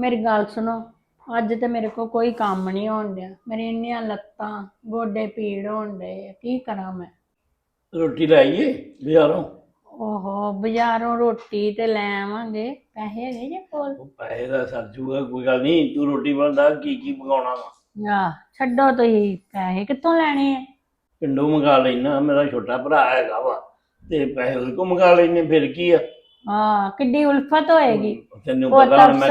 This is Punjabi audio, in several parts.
ਮੇਰੀ ਗੱਲ ਸੁਣੋ ਅੱਜ ਤੇ ਮੇਰੇ ਕੋਲ ਕੋਈ ਕੰਮ ਨਹੀਂ ਹੋਣ ਡਿਆ। ਮੇਰੀ ਇੰਨੀਆਂ ਲੱਤਾਂ ਗੋਡੇ ਪੀੜ ਹੋਣ ਡਏ ਆ ਕੀ ਕਰਾਂ ਮੈਂ? ਰੋਟੀ ਲੈ ਆਈਏ ਬਾਜ਼ਾਰੋਂ? ਓਹੋ ਬਾਜ਼ਾਰੋਂ ਰੋਟੀ ਤੇ ਲੈ ਆਵਾਂਗੇ। ਪੈਸੇ ਹੈਗੇ ਜੇ ਕੋਲ? ਉਹ ਪੈਸੇ ਦਾ ਸਰ ਜੂਗਾ ਕੋਈ ਗੱਲ ਨਹੀਂ ਤੂੰ ਰੋਟੀ ਬਣਦਾ ਕੀ ਕੀ ਪਕਾਉਣਾ ਵਾ? ਆ ਛੱਡੋ ਤੁਸੀਂ ਪੈਸੇ ਕਿੱਥੋਂ ਲੈਣੇ ਆ? ਪਿੰਡੋਂ ਮੰਗਾ ਲੈਣਾ ਮੇਰਾ ਛੋਟਾ ਭਰਾ ਹੈਗਾ ਵਾ ਤੇ ਪੈਸੇ ਉਹਦੇ ਕੋਲ ਮੰਗਾ ਲੈਣੇ ਫਿਰ ਕੀ ਆ? ਹਾਂ ਕਿੱਡੀ ਉਲਫਤ ਹੋਏਗੀ। ਤੈਨੂੰ ਪੁੱਤ ਪਤਾ ਹੁਣ ਮੈਂ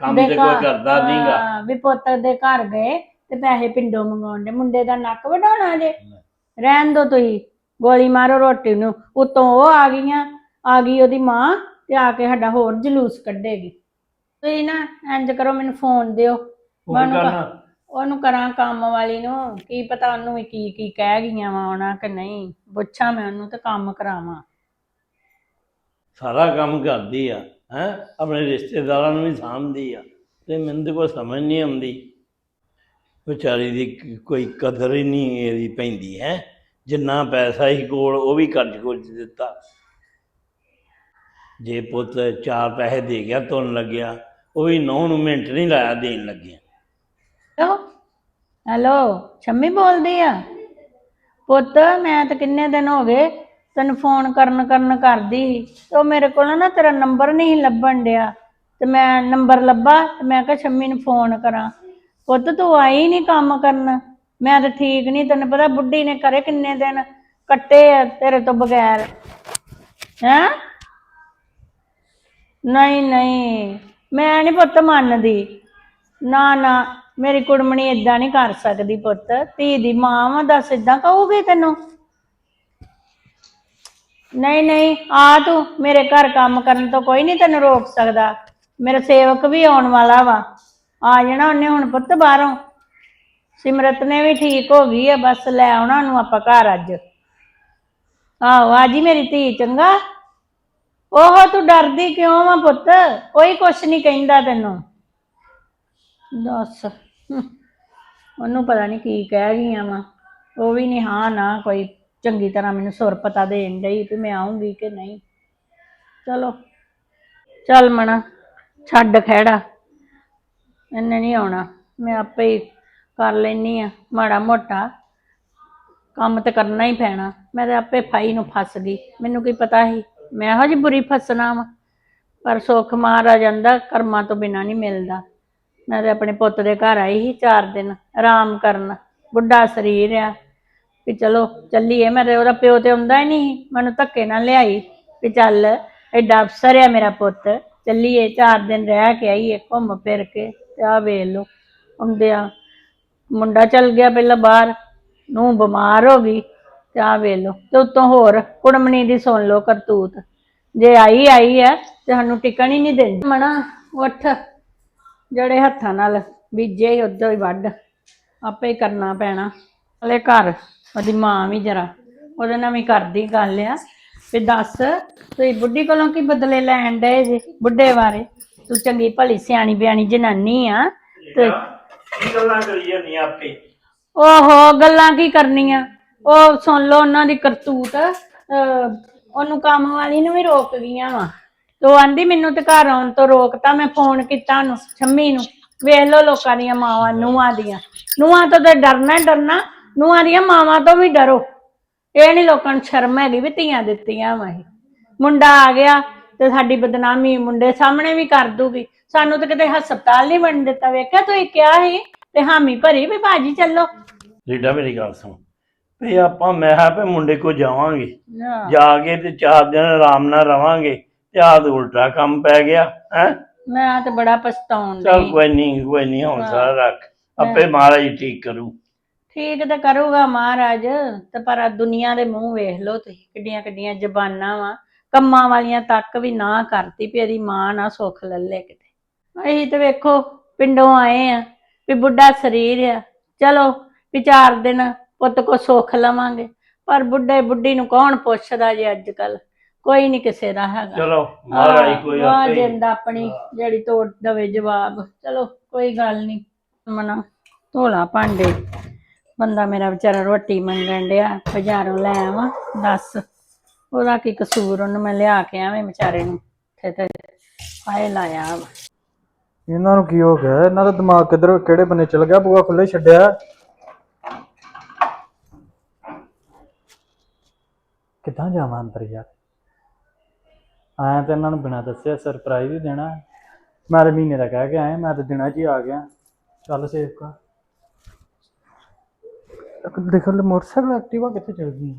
ਕੰਮ ਦੇ ਤੇ ਕੋਈ ਕਰਦਾ ਨਹੀਂਗਾ ਵੀ ਪੁੱਤ ਦੇ ਘਰ ਗਏ ਤੇ ਪੈਸੇ ਪਿੰਡੋਂ ਮੰਗਾਉਣ ਦੇ ਮੁੰਡੇ ਦਾ ਨੱਕ ਵਢਾਉਣਾ ਜੇ। ਰਹਿਣ ਦੋ ਤੁਸੀਂ ਗੋਲੀ ਮਾਰੋ ਰੋਟੀ ਨੂੰ। ਉਤੋਂ ਉਹ ਆ ਗਈਆਂ ਆ ਗਈ ਉਹਦੀ ਮਾਂ ਤੇ ਆ ਕੇ ਸਾਡਾ ਹੋਰ ਜਲੂਸ ਕੱਢੇਗੀ। ਤੁਸੀਂ ਨਾ ਇੰਜ ਕਰੋ ਮੈਨੂੰ ਫੋਨ ਦਿਓ। ਕੀ ਕਰਨਾ? ਉਹਨੂੰ ਕਰਾਂ ਕੰਮ ਵਾਲੀ ਨੂੰ ਕੀ ਪਤਾ ਉਹਨੂੰ ਵੀ ਕੀ ਕੀ ਕਹਿ ਗਈਆਂ ਵਾ ਆਉਣਾ ਕਿ ਨਹੀਂ ਪੁੱਛਾਂ ਮੈਂ ਉਹਨੂੰ ਤੇ ਕੰਮ ਕਰਾਵਾਂ। ਸਾਰਾ ਕੰਮ ਕਰਦੀ ਆ। ਹੈ? ਆਪਣੇ ਰਿਸ਼ਤੇਦਾਰਾਂ ਨੂੰ ਵੀ ਸਾਂਭਦੀ ਆ। ਤੇ ਮੈਨੂੰ ਤੇ ਕੋਈ ਸਮਝ ਨਹੀਂ ਆਉਂਦੀ। ਵਿਚਾਰੀ ਦੀ ਕੋਈ ਕਦਰ ਹੀ ਨਹੀਂ ਇਹਦੀ ਪੈਂਦੀ, ਹੈ? ਜਿੰਨਾ ਪੈਸਾ ਹੀ ਕੋਲ, ਉਹ ਵੀ ਕਰਜ਼ ਕੁਰਜ਼ ਦਿੱਤਾ। ਜੇ ਪੁੱਤ ਚਾਰ ਪੈਸੇ ਦੇ ਗਿਆ ਤੁਰਨ ਲੱਗਿਆ, ਉਹ ਵੀ ਨੌ ਨੂੰ ਮਿੰਟ ਨਹੀਂ ਲਾਇਆ, ਦੇਣ ਲੱਗਿਆ। ਹੈਲੋ? ਹੈਲੋ? ਸ਼ੰਮੀ ਬੋਲਦੀ ਆ? ਪੁੱਤ, ਮੈਂ ਤਾਂ ਕਿੰਨੇ ਦਿਨ ਹੋ ਗਏ ਤੈਨੂੰ ਫੋਨ ਕਰਨ ਕਰਨ ਕਰਦੀ ਸੀ। ਤੇ ਉਹ ਮੇਰੇ ਕੋਲ ਨਾ ਤੇਰਾ ਨੰਬਰ ਨਹੀਂ ਲੱਭਣ ਡਿਆ। ਤੇ ਮੈਂ ਨੰਬਰ ਲੱਭਾ ਤੇ ਮੈਂ ਕਿਹਾ, ਸ਼ੰਮੀ ਨੂੰ ਫੋਨ ਕਰਾਂ। ਪੁੱਤ, ਤੂੰ ਆਈ ਨਹੀਂ ਕੰਮ ਕਰਨ। ਮੈਂ ਤਾਂ ਠੀਕ ਨਹੀਂ ਤੈਨੂੰ ਪਤਾ ਬੁੱਢੀ ਨੇ ਕਰੇ ਕਿੰਨੇ ਦਿਨ ਕੱਟੇ ਆ ਤੇਰੇ ਤੋਂ ਬਗੈਰ। ਹੈਂ? ਨਹੀਂ ਨਹੀਂ, ਮੈਂ ਨਹੀਂ ਪੁੱਤ ਮੰਨਦੀ। ਨਾ ਨਾ, ਮੇਰੀ ਕੁੜਮਣੀ ਇਦਾਂ ਨਹੀਂ ਕਰ ਸਕਦੀ ਪੁੱਤ। ਧੀ ਦੀ ਮਾਂ ਵਾ, ਦੱਸ ਇਦਾਂ ਕਹੂਗੀ ਤੈਨੂੰ? ਨਹੀਂ ਨਹੀਂ ਆ ਤੂੰ ਮੇਰੇ ਘਰ ਕੰਮ ਕਰਨ ਤੋਂ ਕੋਈ ਨਹੀਂ ਤੈਨੂੰ ਰੋਕ ਸਕਦਾ। ਮੇਰਾ ਸੇਵਕ ਵੀ ਆਉਣ ਵਾਲਾ ਵਾ। ਆ ਜਾਣਾ ਉਹਨੇ ਹੁਣ ਪੁੱਤ ਬਾਹਰੋਂ। ਸਿਮਰਤ ਨੇ ਵੀ ਠੀਕ ਹੋ ਗਈ ਹੈ ਬਸ ਲੈ ਆਉਣਾ ਨੂੰ ਆਪਾਂ ਘਰ ਅੱਜ। ਆਹੋ ਆ ਜੀ ਮੇਰੀ ਧੀ ਚੰਗਾ? ਉਹ ਤੂੰ ਡਰਦੀ ਕਿਉਂ ਵਾ ਪੁੱਤ? ਕੋਈ ਕੁਛ ਨਹੀਂ ਕਹਿੰਦਾ ਤੈਨੂੰ। ਦੱਸ। ਹਮ, ਉਹਨੂੰ ਪਤਾ ਨਹੀਂ ਕੀ ਕਹਿ ਗਈਆਂ ਵਾ। ਉਹ ਵੀ ਨਹੀਂ ਹਾਂ ਨਾ ਕੋਈ। ਚੰਗੀ ਤਰ੍ਹਾਂ ਮੈਨੂੰ ਸੁਰ ਪਤਾ ਦੇਣ ਡਈ ਵੀ ਮੈਂ ਆਉਂਗੀ ਕਿ ਨਹੀਂ। ਚਲੋ, ਚੱਲ ਮਣਾ ਛੱਡ ਖਹਿੜਾ। ਇਹਨੇ ਨਹੀਂ ਆਉਣਾ, ਮੈਂ ਆਪੇ ਹੀ ਕਰ ਲੈਨੀ ਆ ਮਾੜਾ ਮੋਟਾ। ਕੰਮ ਤੇ ਕਰਨਾ ਹੀ ਪੈਣਾ, ਮੈਂ ਤੇ ਆਪੇ ਫਾਈ ਨੂੰ ਫਸ ਗਈ, ਮੈਨੂੰ ਕੀ ਪਤਾ ਸੀ? ਮੈਂ ਇਹੋ ਜਿਹੀ ਬੁਰੀ ਫਸਣਾ ਵਾ। ਪਰ ਸੁੱਖ ਮਾਰਾ ਜਾਂਦਾ ਕਰਮਾਂ ਤੋਂ ਬਿਨਾ ਨਹੀਂ ਮਿਲਦਾ। ਮੈਂ ਤੇ ਆਪਣੇ ਪੁੱਤ ਦੇ ਘਰ ਆਈ ਸੀ ਚਾਰ ਦਿਨ, ਆਰਾਮ ਕਰਨ। ਬੁੱਢਾ ਸਰੀਰ ਆ ਵੀ ਚਲੋ ਚੱਲੀਏ। ਮੈਂ ਤੇ ਉਹਦਾ ਪਿਓ ਤੇ ਆਉਂਦਾ ਹੀ ਨਹੀਂ ਮੈਨੂੰ ਧੱਕੇ ਨਾਲ ਲਿਆਈ ਵੀ ਚੱਲ, ਐਡਾ ਅਫਸਰ ਆ ਮੇਰਾ ਪੁੱਤ। ਚੱਲੀਏ, ਚਾਰ ਦਿਨ ਰਹਿ ਕੇ ਆਈਏ, ਘੁੰਮ ਫਿਰ ਕੇ ਤੇ ਆ ਵੇਖ ਲੋ ਆਉਂਦਿਆਂ ਮੁੰਡਾ ਚੱਲ ਗਿਆ ਪਹਿਲਾਂ ਬਾਹਰ ਨੂੰ ਬਿਮਾਰ ਹੋ ਗਈ ਤੇ ਆ ਵੇਖ ਲਓ। ਤੇ ਉਤੋਂ ਹੋਰ ਕੁੜਮਣੀ ਦੀ ਸੁਣ ਲਓ ਕਰਤੂਤ। ਜੇ ਆਈ ਆਈ ਹੈ ਤੇ ਸਾਨੂੰ ਟਿਕਣ ਹੀ ਨਹੀਂ ਦਿੰਦੀ। ਮਣਾ, ਉੱਠ। ਜਿਹੜੇ ਹੱਥਾਂ ਨਾਲ ਬੀਜੇ ਹੀ ਉਦੋਂ ਹੀ ਵੱਢ। ਆਪੇ ਹੀ ਕਰਨਾ ਪੈਣਾ। ਹਲੇ ਘਰ ਉਹਦੀ ਮਾਂ ਵੀ ਜਰਾ ਉਹਦੇ ਨਾਲ ਵੀ ਕਰਦੀ ਗੱਲ ਆ। ਵੀ ਦੱਸ ਤੁਸੀਂ ਬੁੱਢੀ ਕੋਲੋਂ ਕੀ ਬਦਲੇ ਲੈਣ ਡਏ ਜੇ ਬੁੱਢੇ ਬਾਰੇ? ਤੂੰ ਚੰਗੀ ਭਲੀ ਸਿਆਣੀ ਬਿਆਣੀ ਜਨਾਨੀ ਆ ਤੇ ਕੀ ਗੱਲਾਂ ਕਰੀ ਜਾਂਦੀਆਂ ਆਪੇ? ਓਹੋ ਗੱਲਾਂ ਕੀ ਕਰਨੀਆਂ? ਉਹ ਸੁਣ ਲਓ ਉਹਨਾਂ ਦੀ ਕਰਤੂਤ ਅਹ, ਉਹਨੂੰ ਕੰਮ ਵਾਲੀ ਨੂੰ ਵੀ ਰੋਕ ਗਈਆਂ ਵਾ। ਤੋ ਆਂਦੀ ਮੈਨੂੰ ਤੇ ਘਰ ਆਉਣ ਤੋਂ ਰੋਕਤਾ ਮੈਂ ਫੋਨ ਕੀਤਾ ਉਹਨੂੰ ਛੰਮੀ ਨੂੰ। ਵੇਖ ਲਓ ਲੋਕਾਂ ਦੀਆਂ ਮਾਵਾਂ ਨੂੰਹਾਂ ਦੀਆਂ। ਨੂੰਹਾਂ ਤੋਂ ਤੇ ਡਰਨਾ ਹੀ ਡਰਨਾ ਨੂੰਹਾਂ ਦੀਆਂ ਮਾਵਾਂ ਤੋਂ ਵੀ ਡਰੋ। ਇਹ ਨਹੀਂ ਲੋਕਾਂ ਨੂੰ ਸ਼ਰਮ ਹੈਗੀ ਵੀ ਧੀਆਂ ਦਿੱਤੀਆਂ ਵਾ ਇਹ। ਮੁੰਡਾ ਆ ਗਿਆ ਤੇ ਸਾਡੀ ਬਦਨਾਮੀ ਮੁੰਡੇ ਸਾਹਮਣੇ ਵੀ ਕਰ ਦੂਗੀ। ਸਾਨੂੰ ਤਾਂ ਕਿਤੇ ਹਸਪਤਾਲ ਨਹੀਂ ਬਣ ਦਿੱਤਾ। ਵੇਖਿਆ ਤੂੰ ਕਿਹਾ ਸੀ? ਤੇ ਹਾਮੀ ਭਰੀ ਵੀ ਬਾਜੀ ਚੱਲੋ। ਰੀਡਾ ਮੇਰੀ ਗੱਲ ਸੁਣ। ਵੀ ਆਪਾਂ ਮੈਂ ਕਿਹਾ ਵੀ ਮੁੰਡੇ ਕੋ ਜਾਵਾਂਗੇ। ਜਾ ਕੇ ਤੇ ਚਾਰ ਦਿਨ ਆਰਾਮ ਨਾਲ ਰਵਾਂਗੇ ਤੇ ਆਹ ਤਾਂ ਉਲਟਾ ਕੰਮ ਪੈ ਗਿਆ ਹੈ? ਮੈਂ ਤੇ ਬੜਾ ਪਛਤਾਉਣ ਚਲ ਕੋਈ ਨਹੀਂ ਕੋਈ ਨਹੀਂ ਹੌਸਲਾ ਰੱਖ। ਆਪੇ ਮਹਾਰਾਜ ਹੀ ਠੀਕ ਕਰੂ। ਠੀਕ ਤੇ ਕਰੂਗਾ ਮਹਾਰਾਜ ਤੇ ਪਰ ਆਹ ਦੁਨੀਆ ਦੇ ਮੂੰਹ ਵੇਖ ਲਓ ਤੁਸੀਂ ਕਿੱਡੀਆਂ ਕਿੱਡੀਆਂ ਜ਼ਬਾਨਾਂ ਵਾ। ਕੰਮਾਂ ਵਾਲੀਆਂ ਤੱਕ ਵੀ ਨਾ ਕਰਤੀ ਵੀ ਇਹਦੀ ਮਾਂ ਨਾ ਸੁੱਖ ਲੱਲੇ ਕਿਤੇ। ਅਸੀਂ ਤੇ ਵੇਖੋ ਪਿੰਡੋਂ ਆਏ ਆ ਵੀ ਬੁੱਢਾ ਸਰੀਰ ਆ। ਚਲੋ ਵੀ ਚਾਰ ਦਿਨ ਪੁੱਤ ਕੋ ਸੁੱਖ ਲਵਾਂਗੇ ਪਰ ਬੁੱਢੇ ਬੁੱਢੀ ਨੂੰ ਕੌਣ ਪੁੱਛਦਾ ਜੇ ਅੱਜ ਕੱਲ ਕੋਈ ਨਹੀਂ ਕਿਸੇ ਦਾ ਹੈਗਾ। ਚਲੋ ਮਹਾਰਾਜ ਕੋਈ ਵਾਹ ਆਪੇ ਹੀ- ਜਿੰਦਾ ਆਪਣੀ ਜਿਹੜੀ ਤੋੜ ਦਵੇ ਜਵਾਬ। ਚਲੋ ਕੋਈ ਗੱਲ ਨਹੀਂ ਮਨਾ ਧੋਲਾ ਭਾਂਡੇ। ਬੰਦਾ ਮੇਰਾ ਵਿਚਾਰਾ ਰੋਟੀ ਮੰਗਣ ਡਿਆ, ਬਾਜ਼ਾਰੋਂ ਲੈ ਆਵਾਂ, ਦੱਸ। ਉਹਦਾ ਕੀ ਕਸੂਰ, ਉਹਨੂੰ ਮੈਂ ਲਿਆ ਕੇ ਆਵੇਂ ਵਿਚਾਰੇ ਨੂੰ ਤੇ ਤੇ ਆਏ ਲਾਇਆ ਵਾ। ਇਹਨਾਂ ਨੂੰ ਕੀ ਹੋ ਗਿਆ? ਇਹਨਾਂ ਦਾ ਦਿਮਾਗ ਕਿੱਧਰ, ਕਿਹੜੇ ਬੰਨੇ ਚਲ ਗਿਆ? ਬੂਆ ਖੁੱਲੇ ਛੱਡਿਆ। ਕਿੱਦਾਂ ਜਾਵਾਂ ਅੰਦਰ ਯਾਰ? ਆਇਆ ਤਾਂ ਇਹਨਾਂ ਨੂੰ ਬਿਨਾਂ ਦੱਸਿਆ ਸਰਪ੍ਰਾਈਜ਼ ਹੀ ਦੇਣਾ। ਮੈਂ ਤਾਂ ਮਹੀਨੇ ਦਾ ਕਹਿ ਕੇ ਆਇਆ, ਮੈਂ ਤਾਂ ਦਿਨਾਂ 'ਚ ਹੀ ਆ ਗਿਆ। ਚੱਲ ਸੇਵਕਾ ਦੇਖ ਲੈ ਮੋਟਰਸਾਈਕਲ ਐਕਟਿਵਾ ਕਿੱਥੇ ਚਲ ਗਈ?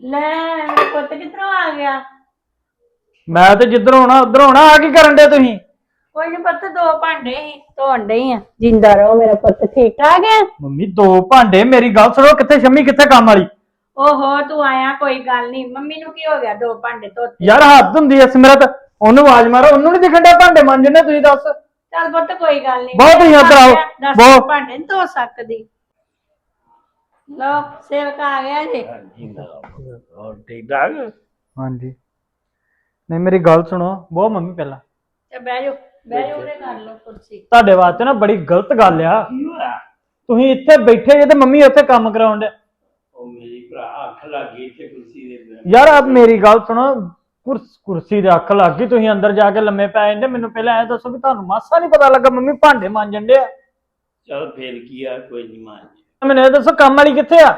ਲੈ ਮੇਰੇ ਪੁੱਤ ਕਿੱਧਰੋਂ ਆ ਗਿਆ? ਮੈਂ ਤੇ ਜਿੱਧਰ ਹੋਣਾ ਉਧਰ ਹੋਣਾ ਆ ਕੀ ਕਰਨ ਦੇ ਤੁਸੀਂ? ਕੋਈ ਨਹੀਂ ਪੁੱਤ ਦੋ ਭਾਂਡੇ ਹੀ। ਧੋਣ ਡਈ ਆ। ਜਿੰਦਾ ਰਹੋ ਮੇਰਾ ਪੁੱਤ ਠੀਕ ਠਾਕ ਹੈ ਮੰਮੀ ਦੋ ਭਾਂਡੇ ਮੇਰੀ ਗੱਲ ਸੁਣੋ ਕਿੱਥੇ ਸ਼ੰਮੀ ਕਿੱਥੇ ਕੰਮ ਵਾਲੀ? ਓਹੋ ਤੂੰ ਆਇਆ ਕੋਈ ਗੱਲ ਨਹੀਂ ਮੰਮੀ ਨੂੰ ਕੀ ਹੋ ਗਿਆ ਦੋ ਭਾਂਡੇ ਧੋਤੇ? ਯਾਰ ਹੱਦ ਹੁੰਦੀ ਐ ਸਿਮਰਤ। ਉਹਨੂੰ ਆਵਾਜ਼ ਮਾਰੋ ਉਹਨੂੰ ਨਹੀਂ ਦਿਖਣ ਡਿਆ ਭਾਂਡੇ ਮਾਂਜਣੇ ਤੁਸੀਂ ਦੱਸ। ਚੱਲ ਪੁੱਤ ਕੋਈ ਗੱਲ ਨਹੀਂ ਬਹੁਤ ਹੀ ਇੱਧਰ ਆਓ, ਬਹੁਤ। ਭਾਂਡੇ ਨੀ ਧੋ ਸਕਦੀ। ਲੋ ਸੇਵਕ ਆ ਗਿਆ ਜੀ। ਹੋਰ ਠੀਕ ਠਾਕ ਹਾਂਜੀ। ਨਹੀਂ ਮੇਰੀ ਗੱਲ ਸੁਣੋ। ਬਹੁਤ ਮੰਮੀ ਪਹਿਲਾਂ। ਤੇ ਬਹਿ ਜਾਓ। ਬਹਿ ਜਾਓ ਉਰੇ ਕਰ ਲਓ ਕੁਰਸੀ। ਤੁਹਾਡੇ ਵਾਸਤੇ ਨਾ ਬੜੀ ਗਲਤ ਗੱਲ ਆ। ਤੁਸੀਂ ਇੱਥੇ ਬੈਠੇ ਜੇ ਤੇ ਮੰਮੀ ਉੱਥੇ ਕੰਮ ਕਰਾਉਣ ਦੇ ਉਹ ਮੇਰੀ ਭਰਾ ਅੱਖ ਲੱਗ ਗਈ ਇੱਥੇ ਕੁਰਸੀ ਦੇ ਉੱਤੇ। ਯਾਰ ਆਪ ਮੇਰੀ ਗੱਲ ਸੁਣੋ ਕੁਰਸ- ਕੁਰਸੀ ਦੇ ਅੱਖ ਲੱਗ ਗਈ ਤੁਸੀਂ ਅੰਦਰ ਜਾ ਕੇ ਲੰਮੇ ਪੈ ਜਾਂਦੇ ਮੈਨੂੰ ਪਹਿਲਾਂ ਐ ਦੱਸੋ ਵੀ ਤੁਹਾਨੂੰ ਮਾਸਾ ਨਹੀਂ ਪਤਾ ਲੱਗਾ ਮੰਮੀ ਭਾਂਡੇ ਮਾਂਜਣ ਦੇ ਆ। ਚੱਲ ਫੇਰ ਕੀ ਆ ਕੋਈ ਨਹੀਂ ਮਾਂ ਮੈਨੂੰ ਇਹ ਦੱਸੋ ਕੰਮ ਵਾਲੀ ਕਿੱਥੇ ਆ?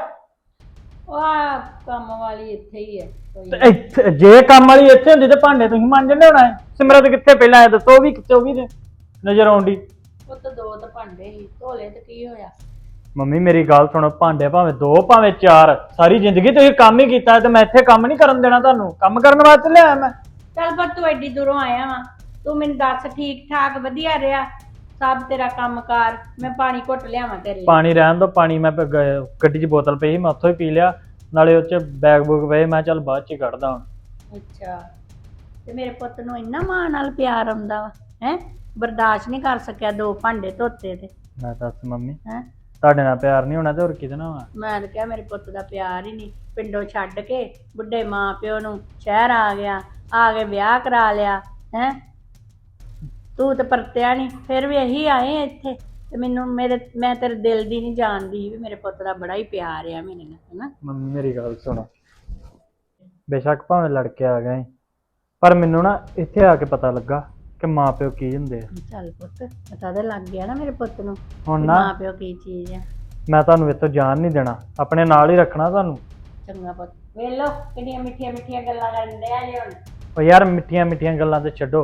ਉਹ ਕੰਮ ਵਾਲੀ ਇੱਥੇ ਹੀ ਹੈ ਕੋਈ ਤੇ ਇੱਥੇ- ਜੇ ਕੰਮ ਵਾਲੀ ਇੱਥੇ ਹੁੰਦੀ ਤੇ ਭਾਂਡੇ ਤੁਸੀਂ ਮਾਂਜਣੇ ਹੋਣਾ ਹੈ ਸਿਮਰਤ ਕਿੱਥੇ ਪਹਿਲਾਂ ਇਹ ਦੱਸੋ ਉਹ ਵੀ ਕਿੱਥੇ ਉਹ ਵੀ ਨੇ ਨਜ਼ਰ ਆਉਂਦੀ ਪੁੱਤ ਦੋ ਤਾਂ ਭਾਂਡੇ ਹੀ ਧੋਲੇ ਤੇ ਕੀ ਹੋਇਆ? ਮੰਮੀ ਮੇਰੀ ਗੱਲ ਸੁਣੋ ਭਾਂਡੇ ਭਾਵੇਂ ਦੋ ਭਾਵੇਂ ਚਾਰ ਸਾਰੀ ਜ਼ਿੰਦਗੀ ਤੁਸੀਂ ਕੰਮ ਹੀ ਕੀਤਾ ਤੇ ਮੈਂ ਇੱਥੇ ਕੰਮ ਨਹੀਂ ਕਰਨ ਦੇਣਾ ਤੁਹਾਨੂੰ। ਕੰਮ ਕਰਨ ਵਾਸਤੇ ਲਿਆਇਆ ਮੈਂ। ਚੱਲ ਪਰ ਤੂੰ ਐਡੀ ਦੂਰੋਂ ਆਇਆ ਵਾ ਤੂੰ ਮੈਨੂੰ ਦੱਸ ਠੀਕ ਠਾਕ ਵਧੀਆ ਰਿਹਾ। ਸਭ ਤੇਰਾ ਕੰਮਕਾਰ ਮੈਂ ਪਾਣੀ ਘੁੱਟ ਲਿਆਵਾਂ ਤੇਰੇ ਲਈ। ਪਾਣੀ ਰਹਿਣ ਦੋ ਪਾਣੀ ਮੈਂ ਪ- ਗ- ਗੱਡੀ 'ਚ ਬੋਤਲ ਪਈ ਸੀ ਮੈਂ ਉੱਥੋਂ ਹੀ ਪੀ ਲਿਆ। ਨਾਲੇ ਉਹ 'ਚ ਬੈਗ ਬੁੱਕ ਪਏ ਮੈਂ ਚੱਲ ਬਾਅਦ 'ਚ ਹੀ ਕੱਢਦਾ ਹੁਣ। ਅੱਛਾ ਤੇ ਮੇਰੇ ਪੁੱਤ ਨੂੰ ਇੰਨਾ ਮਾਂ ਨਾਲ ਪਿਆਰ ਆਉਂਦਾ ਵਾ ਹੈ? ਬਰਦਾਸ਼ਤ ਨਹੀਂ ਕਰ ਸਕਿਆ ਦੋ ਭਾਂਡੇ ਧੋਤੇ ਤੇ। ਮੈਂ ਦੱਸ ਮੰਮੀ ਹੈ? ਤੁਹਾਡੇ ਨਾਲ ਪਿਆਰ ਨਹੀਂ ਹੋਣਾ ਤੇ ਹੋਰ ਕਿਹਦੇ ਨਾਲ ਹੋਣਾ? ਮੈਂ ਤਾਂ ਕਿਹਾ ਮੇਰੇ ਪੁੱਤ ਦਾ ਪਿਆਰ ਹੀ ਨਹੀਂ ਪਿੰਡੋਂ ਛੱਡ ਕੇ ਬੁੱਢੇ ਮਾਂ ਪਿਓ ਨੂੰ ਸ਼ਹਿਰ ਆ ਗਿਆ ਆ ਕੇ ਵਿਆਹ ਕਰਾ ਲਿਆ ਹੈ? ਤੂੰ ਤੇ ਪਰਤਿਆ ਨਹੀਂ ਫਿਰ ਵੀ ਇਹੀ ਆਏ ਆ ਇੱਥੇ। ਤੇ ਮੈਨੂੰ ਮੇਰੇ ਮੈਂ ਤੇਰੇ ਦਿਲ ਦੀ ਨਹੀਂ ਜਾਣਦੀ ਵੀ ਮੇਰੇ ਪੁੱਤ ਦਾ ਬੜਾ ਹੀ ਪਿਆਰ ਆ ਮੇਰੇ ਨਾਲ ਹੈਨਾ? ਮੰਮੀ ਮੇਰੀ ਗੱਲ ਸੁਣੋ। ਬੇਸ਼ੱਕ ਭਾਵੇਂ ਲੜ ਕੇ ਆ ਗਏ ਪਰ ਮੈਨੂੰ ਨਾ ਇੱਥੇ ਆ ਕੇ ਪਤਾ ਲੱਗਾ ਕਿ ਮਾਂ ਪਿਓ ਕੀ ਹੁੰਦੇ ਆ। ਚੱਲ ਪੁੱਤ ਪਤਾ ਤਾਂ ਲੱਗ ਗਿਆ ਨਾ ਮੇਰੇ ਪੁੱਤ ਨੂੰ ਹੁਣ ਨਾ ਮਾਂ ਪਿਓ ਕੀ ਚੀਜ਼ ਆ। ਮੈਂ ਤੁਹਾਨੂੰ ਇੱਥੋਂ ਜਾਣ ਨਹੀਂ ਦੇਣਾ ਆਪਣੇ ਨਾਲ ਹੀ ਰੱਖਣਾ ਤੁਹਾਨੂੰ। ਚੰਗਾ ਪੁੱਤ ਵੇਲੋ ਕਿੰਨੀਆਂ ਮਿੱਠੀਆਂ ਮਿੱਠੀਆਂ ਗੱਲਾਂ ਕਰਨ ਡਿਆ ਜੇ ਹੁਣ। ਉਹ ਯਾਰ ਮਿੱਠੀਆਂ ਮਿੱਠੀਆਂ ਗੱਲਾਂ ਤੇ ਛੱਡੋ।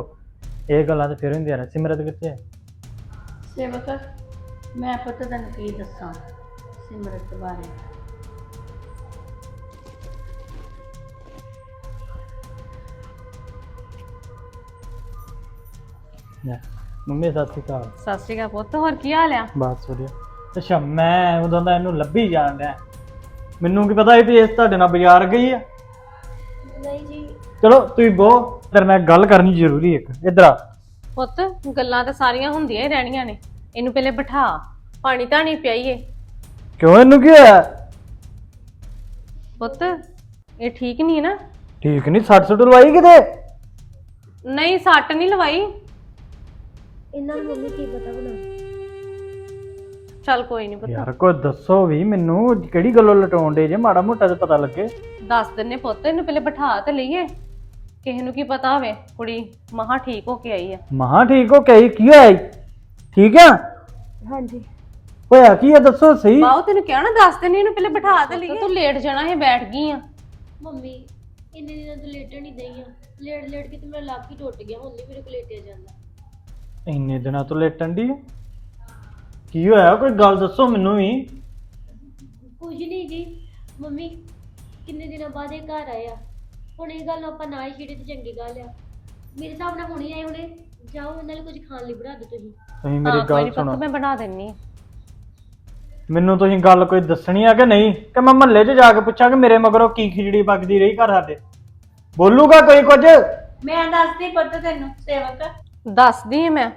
ਇਹ ਗੱਲਾਂ ਤੇ ਫਿਰ ਹੁੰਦੀਆਂ ਨੇ। ਸਿਮਰਤ ਕਿੱਥੇ ਹੈ? ਸੇਵਕ ਮੈਂ ਪੁੱਤ ਤੈਨੂੰ ਕੀ ਦੱਸਾਂ ਸਿਮਰਤ ਬਾਰੇ। ਲੈ, ਮੰਮੀ ਸਤਿ ਸ਼੍ਰੀ ਅਕਾਲ। ਸਤਿ ਸ਼੍ਰੀ ਅਕਾਲ ਪੁੱਤ ਹੋਰ ਕੀ ਹਾਲ ਆ? ਬਸ ਵਧੀਆ। ਅੱਛਾ ਮੈਂ ਉਦੋਂ ਦਾ ਇਹਨੂੰ ਲੱਭੀ ਜਾਣ ਡਿਆ। ਮੈਨੂੰ ਕੀ ਪਤਾ ਸੀ ਵੀ ਇਸ ਤੁਹਾਡੇ ਨਾਲ ਬਾਜ਼ਾਰ ਗਈ ਆ? ਨਹੀਂ ਜੀ ਚਲੋ ਤੁਸੀਂ ਬਹੁ ਤੇਰੇ ਨਾਲ ਗੱਲ ਕਰਨੀ ਜ਼ਰੂਰੀ ਇੱਕ। ਇੱਧਰ ਆ। ਪੁੱਤ ਗੱਲਾਂ ਤਾਂ ਸਾਰੀਆਂ ਹੁੰਦੀਆਂ ਹੀ ਰਹਿਣੀਆਂ ਨੇ। ਇਹਨੂੰ ਪਹਿਲੇ ਬਿਠਾ। ਪਾਣੀ ਧਾਣੀ ਪਿਆਈਏ। ਕਿਉਂ? ਇਹਨੂੰ ਕੀ ਹੋਇਆ? ਪੁੱਤ ਇਹ ਠੀਕ ਨਹੀਂ ਨਾ? ਠੀਕ ਨਹੀਂ ਸੱਟ ਸੁੱਟ ਲਵਾਈ ਕਿਤੇ? ਨਹੀਂ ਸੱਟ ਨਹੀਂ ਲਵਾਈ। ਇਹਨਾਂ ਨੂੰ ਮੰਮੀ ਕੀ ਪਤਾ ਬਣਾ। ਚੱਲ ਕੋਈ ਨਹੀਂ ਪੁੱਤ। ਯਾਰ ਕੋਈ ਦੱਸੋ ਵੀ ਮੈਨੂੰ ਕਿਹੜੀ ਗੱਲੋਂ ਲਟਾਉਣ ਦੇ ਜੇ? ਮਾੜਾ ਮੋਟਾ ਤੇ ਪਤਾ ਲੱਗੇ। ਦੱਸ ਦਿੰਨੇ ਪੁੱਤ ਇਹਨੂੰ ਪਹਿਲੇ ਬਿਠਾ ਤੇ ਲਈਏ। ਕਿਸੇ ਨੂੰ ਕੀ ਪਤਾ ਹੋਵੇ ਕੁੜੀ ਮਹਾ ਠੀਕ ਹੋ ਕੇ ਆਈ ਆ। ਮਹਾ ਠੀਕ ਹੋ ਕੇ ਕੀ ਹੋਇਆ ਈ? ਠੀਕ ਆ? ਹਾਂਜੀ। ਹੋਇਆ ਕੀ ਆ? ਦੱਸੋ ਸਹੀ। ਬਾਉ ਤੈਨੂੰ ਕਿਹਾ ਨਾ ਦੱਸ ਦਿੰਨੇ ਇਹਨੂੰ ਪਹਿਲੇ ਬਿਠਾ ਤੇ ਲਈਏ। ਤੂੰ ਲੇਟ ਜਾਣਾ ਇਹ ਬੈਠ ਗਈ ਆ। ਮੰਮੀ ਇੰਨੇ ਦਿਨਾਂ ਤੋਂ ਲੇਟਣ ਨਹੀਂ ਦਈ ਆ। ਲੇਟ ਲੇਟ ਕੇ ਤੇ ਮੇਰਾ ਲੱਕ ਹੀ ਟੁੱਟ ਗਿਆ ਹੁਣ ਨਹੀਂ ਮੇਰੇ ਕੋਲ ਲੇਟਿਆ ਜਾਂਦਾ। ਇੰਨੇ ਦਿਨਾਂ ਤੋਂ ਲੇਟਣ ਦੀ ਕੀ ਹੋਇਆ? ਕੋਈ ਗੱਲ ਦੱਸੋ ਮੈਨੂੰ ਵੀ। ਕੁਝ ਨਹੀਂ ਜੀ। ਮੰਮੀ ਕਿੰਨੇ ਦਿਨਾਂ ਬਾਅਦ ਇਹ ਘਰ ਆਇਆ? ਹੁਣ ਇਹ ਗੱਲ ਨੂੰ ਆਪਾਂ ਨਾ ਹੀ ਛੇੜੇ ਤੇ ਚੰਗੀ ਗੱਲ ਆ। ਮੇਰੇ ਹਿਸਾਬ ਨਾਲ ਹੁਣੇ ਆਏ ਹੁਣੇ ਜਾਓ ਇਹਨਾਂ ਲਈ ਕੁਝ ਖਾਣ ਲਈ ਬਣਾ ਦਿਓ ਤੁਸੀਂ। ਤੁਸੀਂ ਮੇਰੀ ਕੋਈ ਗੱਲ ਸੁਣੋ। ਮੈਂ ਬਣਾ ਦਿੰਨੀ ਆ। ਮੈਨੂੰ ਤੁਸੀਂ ਗੱਲ ਕੋਈ ਦੱਸਣੀ ਆ ਕਿ ਨਹੀਂ? ਕਿ ਮੈਂ ਮਹੱਲੇ 'ਚ ਜਾ ਕੇ ਪੁੱਛਾਂ ਕਿ ਮੇਰੇ ਮਗਰੋਂ ਕੀ ਖਿਚੜੀ ਪੱਕਦੀ ਰਹੀ ਘਰ ਸਾਡੇ? ਬੋਲੂਗਾ ਕੋਈ ਕੁਝ? ਮੈਂ ਦੱਸਦੀ ਪੁੱਤ ਤੈਨੂੰ ਸੇਵਕ। ਦੱਸਦੀ ਆ ਮੈਂ।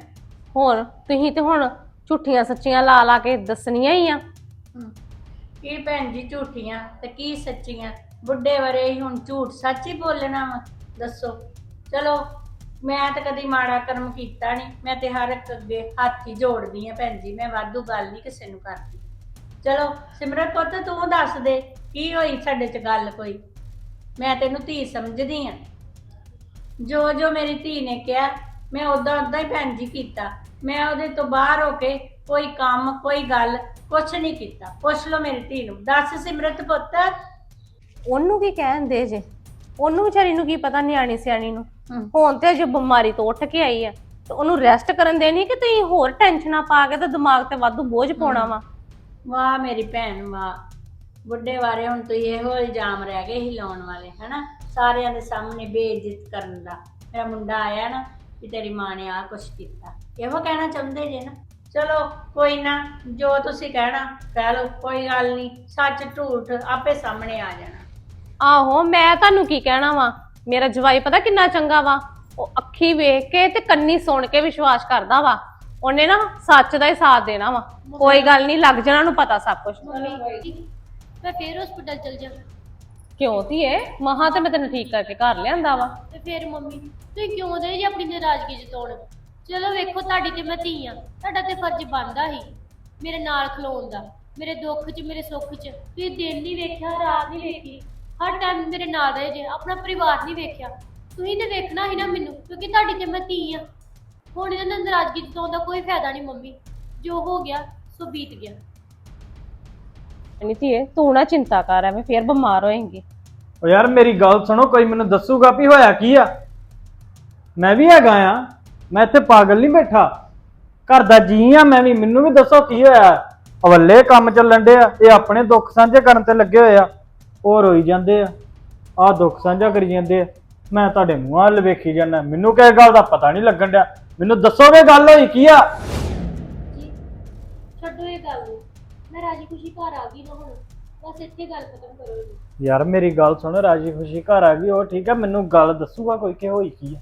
ਹੋਰ ਤੁਸੀਂ ਤੇ ਹੁਣ ਝੂਠੀਆਂ ਸੱਚੀਆਂ ਲਾ ਲਾ ਕੇ ਦੱਸਣੀਆਂ ਹੀ ਆ। ਕੀ ਭੈਣ ਜੀ ਝੂਠੀਆਂ ਤੇ ਕੀ ਸੱਚੀਆਂ? ਬੁੱਢੇ ਵਰੇ ਹੀ ਹੁਣ ਝੂਠ ਸੱਚ ਹੀ ਬੋਲਣਾ ਵਾ, ਦੱਸੋ। ਚਲੋ, ਮੈਂ ਤਾਂ ਕਦੀ ਮਾੜਾ ਕਰਮ ਕੀਤਾ ਨਹੀਂ ਮੈਂ ਤੇ ਹਰ ਇੱਕ ਅੱਗੇ ਹੱਥ ਹੀ ਜੋੜਦੀ ਆ ਭੈਣ ਜੀ, ਮੈਂ ਵਾਧੂ ਗੱਲ ਨਹੀਂ ਕਿਸੇ ਨੂੰ ਕਰਦੀ। ਚਲੋ ਸਿਮਰਤ ਪੁੱਤ, ਤੂੰ ਦੱਸ ਦੇ, ਕੀ ਹੋਈ ਸਾਡੇ ਚ ਗੱਲ ਕੋਈ? ਮੈਂ ਤੈਨੂੰ ਧੀ ਸਮਝਦੀ ਆ। ਜੋ ਜੋ ਮੇਰੀ ਧੀ ਨੇ ਕਿਹਾ, ਮੈਂ ਉਦਾਂ ਉਦਾਂ ਹੀ ਭੈਣ ਜੀ ਕੀਤਾ। ਮੈਂ ਉਹਦੇ ਤੋਂ ਬਾਹਰ ਹੋ ਕੇ ਕੋਈ ਕੰਮ, ਕੋਈ ਗੱਲ ਕੁਛ ਨਹੀਂ ਕੀਤਾ। ਪੁੱਛ ਲਓ ਮੇਰੀ ਧੀ ਨੂੰ। ਦੱਸ ਸਿਮਰਤ ਪੁੱਤ ਉਹਨੂੰ ਕੀ ਕਹਿੰਦੇ ਜੇ? ਉਹਨੂੰ ਵਿਚਾਰੀ ਨੂੰ ਕੀ ਪਤਾ ਨਿਆਣੀ ਸਿਆਣੀ ਨੂੰ? ਹਮ। ਹੁਣ ਤੇ ਅਜੇ ਬਿਮਾਰੀ ਤੋਂ ਉੱਠ ਕੇ ਆਈ ਆ। ਤੇ ਉਹਨੂੰ ਰੈਸਟ ਕਰਨ ਦੇਣੀ ਕਿ ਤੁਸੀਂ ਹੋਰ ਟੈਨਸ਼ਨਾਂ ਪਾ ਕੇ ਤੇ ਦਿਮਾਗ ਤੇ ਵਾਧੂ ਬੋਝ ਪਾਉਣਾ ਵਾ? ਵਾਹ ਮੇਰੀ ਭੈਣ, ਵਾਹ। ਬੁੱਢੇ ਬਾਰੇ ਹੁਣ ਤੁਸੀਂ ਇਹੋ ਇਲਜ਼ਾਮ ਰਹਿ ਗਏ ਹੀ ਲਾਉਣ ਵਾਲੇ, ਹਨਾ? ਸਾਰਿਆਂ ਦੇ ਸਾਹਮਣੇ ਬੇਇੱਜ਼ਤ ਕਰਨ ਦਾ। ਮੇਰਾ ਮੁੰਡਾ ਆਇਆ ਨਾ ਕਿ ਤੇਰੀ ਮਾਂ ਨੇ ਆਹ ਕੁਛ ਕੀਤਾ। ਇਹੋ ਕਹਿਣਾ ਚਾਹੁੰਦੇ ਜੇ ਨਾ? ਚਲੋ, ਕੋਈ ਨਾ, ਜੋ ਤੁਸੀਂ ਕਹਿਣਾ, ਕਹਿ ਲਓ, ਕੋਈ ਗੱਲ ਨਹੀਂ। ਸੱਚ ਝੂਠ ਆਪੇ ਸਾਹਮਣੇ ਆ ਜਾਣਾ। ਆਹੋ ਮੈਂ ਤੁਹਾਨੂੰ ਕੀ ਕਹਿਣਾ ਵਾ? ਮੇਰਾ ਜਵਾਈ ਪਤਾ ਕਿੰਨਾ ਚੰਗਾ ਵਾ? ਉਹ ਅੱਖੀ ਵੇਖ ਕੇ ਤੇ ਕੰਨੀ ਸੁਣ ਕੇ ਵਿਸ਼ਵਾਸ ਕਰਦਾ ਵਾ। ਉਹਨੇ ਨਾ ਸੱਚ ਦਾ ਹੀ ਸਾਥ ਦੇਣਾ ਵਾ। ਕੋਈ ਗੱਲ ਨਹੀਂ ਲੱਗ ਜਾਣਾ ਨੂੰ ਪਤਾ ਸਭ ਕੁਝ ਮੰਮੀ ਮੈਂ ਫੇਰ ਹਸਪੀਟਲ ਚਲ ਜਾ ਕਿਉਂ ਧੀਏ? ਮਹਾ ਤੇ ਮੈਂ ਤੈਨੂੰ ਠੀਕ ਕਰਕੇ ਘਰ ਲਿਆਂਦਾ ਵਾ। ਤੇ ਫੇਰ ਮੰਮੀ ਤੁਸੀਂ ਕਿਉਂ ਦੇ ਜੀ ਆਪਣੀ ਨਾਰਾਜ਼ਗੀ ਜਤਾਉਣ? ਚਲੋ ਵੇਖੋ ਤੁਹਾਡੀ ਤੇ ਮੈਂ ਧੀ ਆ। ਤੁਹਾਡਾ ਤੇ ਫਰਜ਼ ਬਣਦਾ ਹੀ। ਮੇਰੇ ਨਾਲ ਖਲੋਣ ਦਾ ਮੇਰੇ ਦੁੱਖ 'ਚ ਮੇਰੇ ਸੁੱਖ 'ਚ। ਤੁਸੀਂ ਦਿਨ ਨਹੀਂ ਵੇਖਿਆ ਰਾਤ ਨਹੀਂ ਵੇਖੀ। ਹਰ ਟਾਈਮ ਮੇਰੇ ਨਾਲ ਰਹੇ ਜੇ ਆਪਣਾ ਪਰਿਵਾਰ ਨਹੀਂ ਵੇਖਿਆ। ਤੁਸੀਂ ਨੇ ਵੇਖਣਾ ਹੀ ਨਾ ਮੈਨੂੰ ਕਿਉਂਕਿ ਤੁਹਾਡੀ ਤੇ ਮੈਂ ਧੀ ਆ। ਹੁਣ ਇਹਨਾਂ ਨਾਲ ਨਾਰਾਜ਼ਗੀ ਜਤਾਉਣ ਦਾ ਕੋਈ ਫਾਇਦਾ ਨਹੀਂ ਮੰਮੀ। ਜੋ ਹੋ ਗਿਆ ਸੋ ਬੀਤ ਗਿਆ। ਨਹੀਂ ਧੀਏ ਤੂੰ ਨਾ ਚਿੰਤਾ ਕਰ ਐਵੇਂ ਫੇਰ ਬਿਮਾਰ ਹੋਏਂਗੀ। ਓ ਯਾਰ ਮੇਰੀ ਗੱਲ ਸੁਣੋ ਕੋਈ ਮੈਨੂੰ ਦੱਸੂਗਾ ਵੀ ਹੋਇਆ ਕੀ ਆ। ਮੈਂ ਵੀ ਹੈਗਾ ਆ ਮੈਂ ਇੱਥੇ ਪਾਗਲ ਨਹੀਂ ਬੈਠਾ। ਘਰ ਦਾ ਜੀ ਆ ਮੈਂ ਵੀ ਮੈਨੂੰ ਵੀ ਦੱਸੋ ਕੀ ਹੋਇਆ। ਅਵੱਲੇ ਕੰਮ ਚੱਲਣ ਡੇ ਆ ਇਹ ਆਪਣੇ ਦੁੱਖ ਸਾਂਝੇ ਕਰਨ ਤੇ ਲੱਗੇ ਹੋਏ ਆ। ਉਹ ਰੋਈ ਜਾਂਦੇ ਆ। ਆ ਦੁੱਖ ਸਾਂਝਾ ਕਰੀ ਜਾਂਦੇ ਆ। ਮੈਂ ਤੁਹਾਡੇ ਮੂੰਹ ਵੱਲ ਵੇਖੀ ਜਾਂਦਾ। ਮੈਨੂੰ ਕਿਹ ਗੱਲ ਦਾ ਪਤਾ ਨਹੀਂ ਲੱਗਣ ਡਿਆ? ਮੈਨੂੰ ਦੱਸੋਗੇ ਗੱਲ ਹੋਈ ਕੀ ਆ? ਜੀ ਛੱਡੋ ਇਹ ਗੱਲ ਨੂੰ। ਮੈਂ ਰਾਜੀ ਖੁਸ਼ੀ ਘਰ ਆ ਗਈ ਨਾ ਹੁਣ। ਬਸ ਇੱਥੇ ਗੱਲ ਖਤਮ ਕਰੋ ਜੀ। ਯਾਰ ਮੇਰੀ ਗੱਲ ਸੁਣ। ਰਾਜੀ ਖੁਸ਼ੀ ਘਰ ਆ ਗਈ ਉਹ ਠੀਕ ਆ। ਮੈਨੂੰ ਗੱਲ ਦੱਸੂਗਾ ਕੋਈ ਕਿ ਹੋਈ ਕੀ ਆ।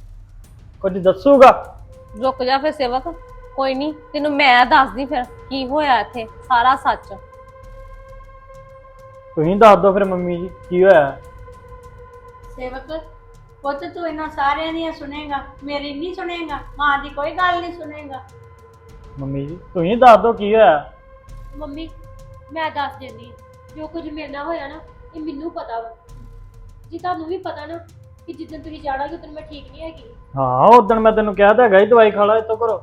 ਕੁਝ ਦੱਸੂਗਾ? ਰੁਕ ਜਾ ਫਿਰ ਸੇਵਕ। ਕੋਈ ਨਹੀਂ ਤੈਨੂੰ ਮੈਂ ਦੱਸਦੀ ਫਿਰ ਕੀ ਹੋਇਆ ਇੱਥੇ। ਸਾਰਾ ਸੱਚ। ਤੁਸੀਂ ਦੱਸ ਦਿਓ ਫਿਰ ਮੰਮੀ ਜੀ ਕੀ ਹੋਇਆ? ਸੇਵਕ ਪੁੱਤ ਤੂੰ ਇਹਨਾਂ ਸਾਰਿਆਂ ਦੀਆਂ ਸੁਣੇਗਾ ਮੇਰੀ ਨਹੀਂ ਸੁਣੇਗਾ ਮਾਂ ਦੀ ਕੋਈ ਗੱਲ ਨਹੀਂ ਸੁਣੇਗਾ। ਮੰਮੀ ਜੀ ਤੁਸੀਂ ਦੱਸ ਦਿਓ ਕੀ ਹੋਇਆ? ਮੰਮੀ ਮੈਂ ਦੱਸ ਦਿੰਦੀ ਹਾਂ। ਜੋ ਕੁਝ ਮੇਰੇ ਨਾਲ ਹੋਇਆ ਨਾ ਇਹ ਮੈਨੂੰ ਪਤਾ ਵਾ। ਜੀ ਤੁਹਾਨੂੰ ਵੀ ਪਤਾ ਨਾ ਕਿ ਜਿੱਦਣ ਤੁਸੀਂ ਜਾਣਾਗੇ ਉਦੋਂ ਮੈਂ ਠੀਕ ਨਹੀਂ ਹੈਗੀ। ਹਾਂ ਉਦੋਂ ਮੈਂ ਤੈਨੂੰ ਕਿਹਾ ਤਾਂ ਹੈਗਾ ਹੀ ਦਵਾਈ ਖਾ ਲਾ ਇੱਥੋਂ ਕਰੋ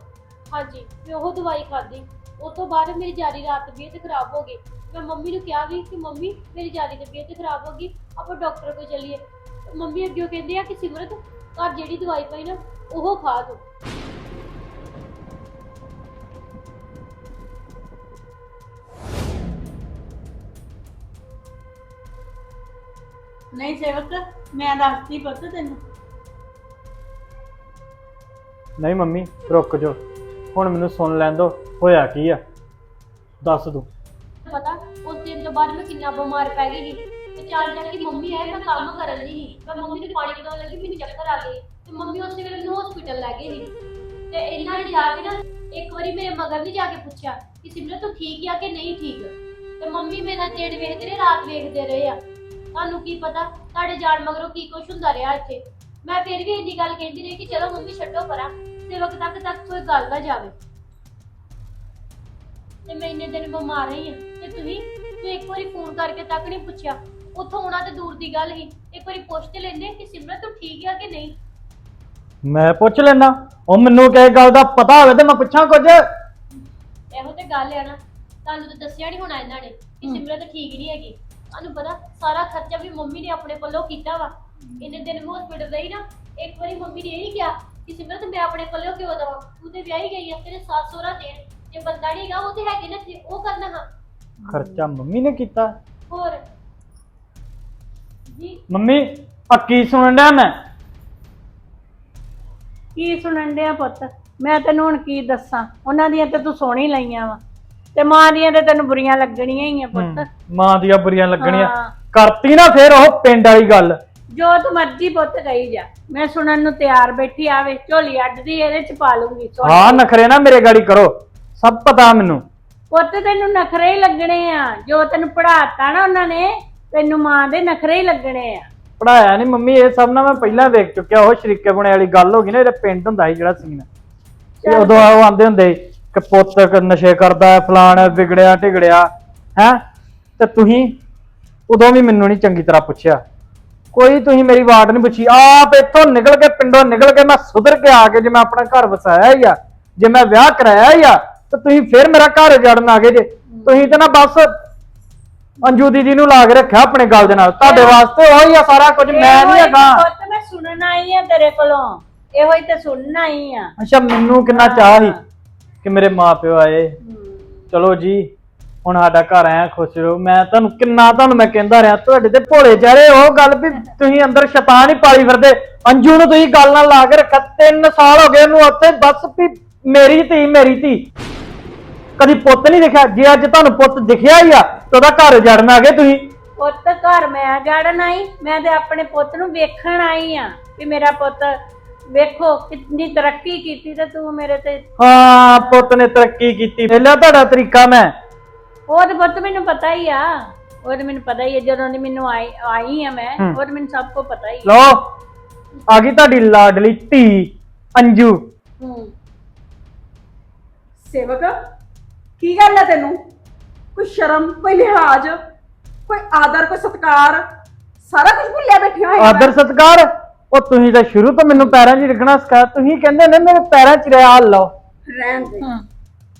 ਹਾਂਜੀ ਮੈਂ ਉਹ ਦਵਾਈ ਖਾਧੀ। ਉਸ ਤੋਂ ਬਾਅਦ ਮੇਰੀ ਜਾਰੀ ਰਾਤ ਤਬੀਅਤ ਖਰਾਬ ਹੋ ਗਈ। ਮੈਂ ਮੰਮੀ ਨੂੰ ਕਿਹਾ ਵੀ ਕਿ ਮੰਮੀ ਮੇਰੀ ਜਾਰੀ ਤਬੀਅਤ ਖਰਾਬ ਹੋ ਗਈ ਆਪਾਂ ਡਾਕਟਰ ਕੋਲ ਚੱਲੀਏ। ਮੰਮੀ ਅੱਗੇ ਕਹਿੰਦੇ ਆ ਕਿ ਸਿਮਰਤ ਘਰ ਜਿਹੜੀ ਦਵਾਈ ਪਈ ਨਾ ਉਹ ਖਾ ਤੂੰ। ਨਹੀਂ ਸੇਵਕ ਮੈਂ ਦੱਸਦੀ ਪੁੱਤ ਤੈਨੂੰ। ਨਹੀਂ ਮੰਮੀ ਰੁਕ ਜਾਓ। ਹੁਣ ਮੈਨੂੰ ਸੁਣ ਲੈਣ ਦਿਓ ਹੋਇਆ ਕੀ ਆ? ਦੱਸ ਤੂੰ। ਪਤਾ, ਉਸ ਦਿਨ ਤੋਂ ਬਾਅਦ ਮੈਂ ਕਿੰਨਾ ਬਿਮਾਰ ਪੈ ਗਈ ਸੀ। ਤੇ ਚਾਰ ਜਣ ਦੀ ਮੰਮੀ ਆਏ, ਮੈਂ ਕੰਮ ਕਰਨ ਲਈ ਸੀ। ਮੈਂ ਮੰਮੀ ਨੂੰ ਪਾਣੀ ਪਿਲਾਉਣ ਲੱਗੀ, ਮੈਨੂੰ ਚੱਕਰ ਆ ਗਏ। ਤੇ ਮੰਮੀ ਉਸੇ ਵੇਲੇ ਮੈਨੂੰ ਹਸਪੀਟਲ ਲੈ ਗਏ ਸੀ। ਤੇ ਇਹਨਾਂ ਨੇ ਜਾ ਕੇ ਨਾ, ਇੱਕ ਵਾਰੀ ਮੇਰੇ ਮਗਰ ਨਹੀਂ ਜਾ ਕੇ ਪੁੱਛਿਆ ਕਿ ਸਿਮਰਤ ਤੂੰ ਠੀਕ ਆ ਕਿ ਨਹੀਂ ਠੀਕ? ਤੇ ਮੰਮੀ ਮੇਰਾ ਦਿਨ ਵੇਖਦੇ ਰਹੇ, ਰਾਤ ਵੇਖਦੇ ਰਹੇ ਆ। ਤੁਹਾਨੂੰ ਕੀ ਪਤਾ, ਤੁਹਾਡੇ ਜਾਣ ਮਗਰੋਂ ਕੀ ਕੁਛ ਹੁੰਦਾ ਰਿਹਾ ਇੱਥੇ। ਮੈਂ ਫਿਰ ਵੀ ਇੰਨੀ ਗੱਲ ਕਹਿੰਦੀ ਰਹੀ ਕਿ ਚਲੋ ਮੰਮੀ ਛੱਡੋ ਪਰਾਂ। ਤੇ ਵਕਤ ਤੱਕ ਤੱਕ ਕੋਈ ਗੱਲ ਨਾ ਜਾਵੇ। ਤੇ ਮੈਂ ਇੰਨੇ ਦਿਨ ਬਿਮਾਰ ਰਹੀ ਹਾਂ। ਤੇ ਤੁਸੀਂ ਤੂੰ ਇੱਕ ਵਾਰੀ ਫੋਨ ਕਰਕੇ ਤੱਕ ਨਹੀਂ ਪੁੱਛਿਆ। ਉੱਥੋਂ ਆਉਣਾ ਤੇ ਦੂਰ ਦੀ ਗੱਲ ਸੀ। ਇੱਕ ਵਾਰੀ ਪੁੱਛ ਤੇ ਲੈਂਦੇ ਕਿ ਸਿਮਰਤ ਤੂੰ ਠੀਕ ਆ ਕਿ ਨਹੀਂ? ਮੈਂ ਪੁੱਛ ਲੈਣਾ ਉਹ ਮੈਨੂੰ ਕਿਹ ਗੱਲ ਦਾ ਪਤਾ ਹੋਵੇ ਤੇ ਮੈਂ ਪੁੱਛਾਂ ਕੁਝ। ਇਹੋ ਤੇ ਗੱਲ ਆ ਨਾ। ਤੁਹਾਨੂੰ ਤਾਂ ਦੱਸਿਆ ਨਹੀਂ ਹੋਣਾ ਇਹਨਾਂ ਨੇ ਕਿ ਸਿਮਰਤ ਠੀਕ ਨਹੀਂ ਹੈਗੀ। ਤੁਹਾਨੂੰ ਪਤਾ ਸਾਰਾ ਖਰਚਾ ਵੀ ਮੰਮੀ ਨੇ ਆਪਣੇ ਪੱਲੋਂ ਕੀਤਾ ਵਾ। ਇੰਨੇ ਦਿਨ ਹਸਪੀਟਲ ਰਹੀ ਨਾ ਇੱਕ ਵਾਰੀ ਮੰਮੀ ਨੇ ਇਹ ਕਿਹਾ ਕਿ ਸਿਮਰਤ ਮੈਂ ਆਪਣੇ ਪੱਲੋਂ ਕਿਉਂ ਦਵਾਂ? ਤੂੰ ਤੇ ਵਿਆਹੀ ਗਈ ਆ ਤੇਰੇ ਸੱਸ ਸਹੁਰਾ ਦੇਣ। ਜੇ ਬੰਦਾ ਨਹੀਂ ਹੈਗਾ ਉਹ ਤੇ ਹੈਗੇ ਨਾ ਤੇ ਉਹ ਕਰਨਾ ਹਾਂ। ਖਰਚਾ ਮੰਮੀ ਨੇ ਕੀਤਾ। ਹੋਰ? ਜੀ। ਮੰਮੀ ਆ ਕੀ ਸੁਣਨ ਡਿਆ ਮੈਂ? ਕੀ ਸੁਣਨ ਡਿਆ ਪੁੱਤ? ਮੈਂ ਤੈਨੂੰ ਹੁਣ ਕੀ ਦੱਸਾਂ? ਉਹਨਾਂ ਦੀਆਂ ਤੇ ਤੂੰ ਸੋਹਣੀ ਲਈਆਂ ਵਾ। ਤੇ ਮਾਂ ਦੀਆਂ ਤੇ ਤੈਨੂੰ ਬੁਰੀਆਂ ਲੱਗਣੀਆਂ ਹੀ ਆ ਪੁੱਤ। ਮਾਂ ਦੀਆਂ ਬੁਰੀਆਂ ਲੱਗਣੀਆਂ। ਹਾਂ। ਕਰਤੀ ਨਾ ਫੇਰ ਉਹ ਪਿੰਡ ਵਾਲੀ ਗੱਲ। ਜੋ ਤੂੰ ਮਰਜ਼ੀ ਪੁੱਤ ਕਹੀ ਜਾ। ਮੈਂ ਸੁਣਨ ਨੂੰ ਤਿਆਰ ਬੈਠੀ ਆਵੇ ਝੋਲੀ ਅੱਡਦੀ ਇਹਦੇ ਚ ਪਾ ਲੂੰਗੀ ਸੁਣ ਹਾਂ ਨਖਰੇ ਨਾ ਮੇਰੇ ਗਾੜੀ ਕਰੋ ਸਭ ਪਤਾ ਮੈਨੂੰ। ਪੁੱਤ ਤੈਨੂੰ ਨਖਰੇ ਹੀ ਲੱਗਣੇ ਆ। ਜੋ ਤੈਨੂੰ ਪੜਾਤਾ ਨਾ ਉਹਨਾਂ ਨੇ ਤੈਨੂੰ ਮਾਂ ਦੇ ਨਖਰੇ ਹੀ ਲੱਗਣੇ ਆ। ਪੜਾਇਆ ਨਹੀਂ ਮੰਮੀ ਇਹ ਸਭ ਨਾ ਮੈਂ ਪਹਿਲਾਂ ਵੇਖ ਚੁੱਕਿਆ ਉਹ ਸ਼ਰੀਕੇ ਬਣੇ ਵਾਲੀ ਗੱਲ ਹੋ ਗਈ ਨਾ ਇਹਦੇ ਪਿੰਡ ਹੁੰਦਾ ਸੀ ਜਿਹੜਾ ਸੀਨ। ਤੇ ਉਦੋਂ ਉਹ ਆਂਦੇ ਹੁੰਦੇ ਸੀ ਕਿ ਪੁੱਤ ਕ- ਨਸ਼ੇ ਕਰਦਾ ਹੈ ਫਲਾਣ ਹੈ, ਵਿਗੜਿਆ ਟਿਗੜਿਆ ਹੈ? ਤੇ ਤੁਸੀਂ ਉਦੋਂ ਵੀ ਮੈਨੂੰ ਨਹੀਂ ਚੰਗੀ ਤਰ੍ਹਾਂ ਪੁੱਛਿਆ। ਕੋਈ ਤੁਸੀਂ ਮੇਰੀ ਵਾਟ ਨਹੀਂ ਪੁੱਛੀ। ਆਪ ਇੱਥੋਂ ਨਿਕਲ ਕੇ ਪਿੰਡੋਂ ਨਿਕਲ ਕੇ ਮੈਂ ਸੁਧਰ ਕੇ ਆ ਕੇ ਜੇ ਮੈਂ ਆਪਣਾ ਘਰ ਵਸਾਇਆ ਹੀ ਆ ਜੇ ਮੈਂ ਵਿਆਹ ਕਰਾਇਆ ਹੀ ਆ ਤਾਂ ਤੁਸੀਂ ਫਿਰ ਮੇਰਾ ਘਰ ਜੜਨ ਆ ਗਏ ਜੇ। ਤੁਸੀਂ ਤਾਂ ਨਾ ਬਸ ਅੰਜੂ ਦੀਦੀ ਨੂੰ ਲਾ ਕੇ ਰੱਖਿਆ ਆਪਣੇ ਗੱਲ ਦੇ ਨਾਲ। ਤੁਹਾਡੇ ਵਾਸਤੇ ਉਹੀ ਆ ਸਾਰਾ ਕੁਝ ਮੈਂ ਨਹੀਂ ਹੈਗਾ। ਪੁੱਤ ਮੈਂ ਸੁਣਨ ਆਈ ਆ ਤੇਰੇ ਕੋਲੋਂ। ਇਹੋ ਹੀ ਤੇ ਸੁਣਨ ਆਈ ਆ। ਅੱਛਾ ਮੈਨੂੰ ਕਿੰਨਾ ਚਾਹ ਸੀ ਕਿ ਮੇਰੇ ਮਾਪਿਓ ਆਏ। ਚਲੋ ਜੀ ਹੁਣ ਸਾਡਾ ਘਰ ਆਇਆ ਖੁਸ਼ ਰਹੋ। ਮੈਂ ਤੁਹਾਨੂੰ ਕਿੰਨਾ ਤੁਹਾਨੂੰ ਮੈਂ ਕਹਿੰਦਾ ਰਿਹਾ ਤੁਹਾਡੇ ਤੇ ਭੋਲੇ ਚਾਰੇ ਉਹ ਗੱਲ ਵੀ ਤੁਸੀਂ ਅੰਦਰ ਸ਼ੈਤਾਨ ਹੀ ਪਾਲੀ ਫਿਰਦੇ। ਅੰਜੂ ਨੂੰ ਤੁਸੀਂ ਗੱਲ ਨਾਲ ਲਾ ਕੇ ਰੱਖਿਆ 3 ਸਾਲ ਹੋ ਗਏ ਉਹਨੂੰ ਉੱਥੇ ਬਸ ਵੀ ਮੇਰੀ ਧੀ ਮੇਰੀ ਧੀ। ਕਦੀ ਪੁੱਤ ਨਹੀਂ ਦਿਖਿਆ ਜੇ ਅੱਜ ਤੁਹਾਨੂੰ ਪੁੱਤ ਦਿਖਿਆ ਹੀ ਆ ਤਾਂ ਉਹਦਾ ਘਰ ਜੜਨ ਆ ਗਏ ਤੁਸੀਂ। ਪੁੱਤ ਘਰ ਮੈਂ ਗੜਨ ਆਈ ਮੈਂ ਤੇ ਆਪਣੇ ਪੁੱਤ ਨੂੰ ਵੇਖਣ ਆਈ ਆ ਵੀ ਮੇਰਾ ਪੁੱਤ ਵੇਖੋ ਕਿੰਨੀ ਤਰੱਕੀ ਕੀਤੀ ਤੇ ਤੂੰ ਮੇਰੇ ਤੇ। ਹਾਂ ਪੁੱਤ ਨੇ ਤਰੱਕੀ ਕੀਤੀ। ਪਹਿਲਾਂ ਤੁਹਾਡਾ ਤਰੀਕਾ ਮੈਂ। ਉਹ ਤੇ ਪੁੱਤ ਮੈਨੂੰ ਪਤਾ ਹੀ ਆ। ਉਹ ਤੇ ਮੈਨੂੰ ਪਤਾ ਹੀ ਹੈ ਜਦੋਂ ਦੀ ਮੈਨੂੰ ਆਈ ਆਈ ਆ ਮੈਂ ਹੂੰ। ਉਹ ਤੇ ਮੈਨੂੰ ਸਭ ਕੁਝ ਪਤਾ ਹੀ ਲੋ ਆ ਗਈ ਤੁਹਾਡੀ ਲਾਡਲੀ ਧੀ ਅੰਜੂ। ਹੂੰ। ਸੇਵਕ ਕੀ ਗੱਲ ਹੈ ਤੈਨੂੰ? ਕੋਈ ਸ਼ਰਮ ਕੋਈ ਲਿਹਾਜ਼ ਕੋਈ ਆਦਰ ਕੋਈ ਸਤਕਾਰ ਸਾਰਾ ਕੁਝ ਭੁੱਲਿਆ ਬੈਠਿਆ ਹੋਇਆ ਆਦਰ ਸਤਕਾਰ? ਉਹ ਤੁਸੀਂ ਤਾਂ ਸ਼ੁਰੂ ਤੋਂ ਮੈਨੂੰ ਪੈਰਾਂ 'ਚ ਰੱਖਣਾ ਸਿਖਾਇਆ ਤੁਸੀਂ ਕਹਿੰਦੇ ਨੇ ਮੇਰੇ ਪੈਰਾਂ 'ਚ ਰਿਆ ਲਓ। ਰਹਿਣ ਦੇ।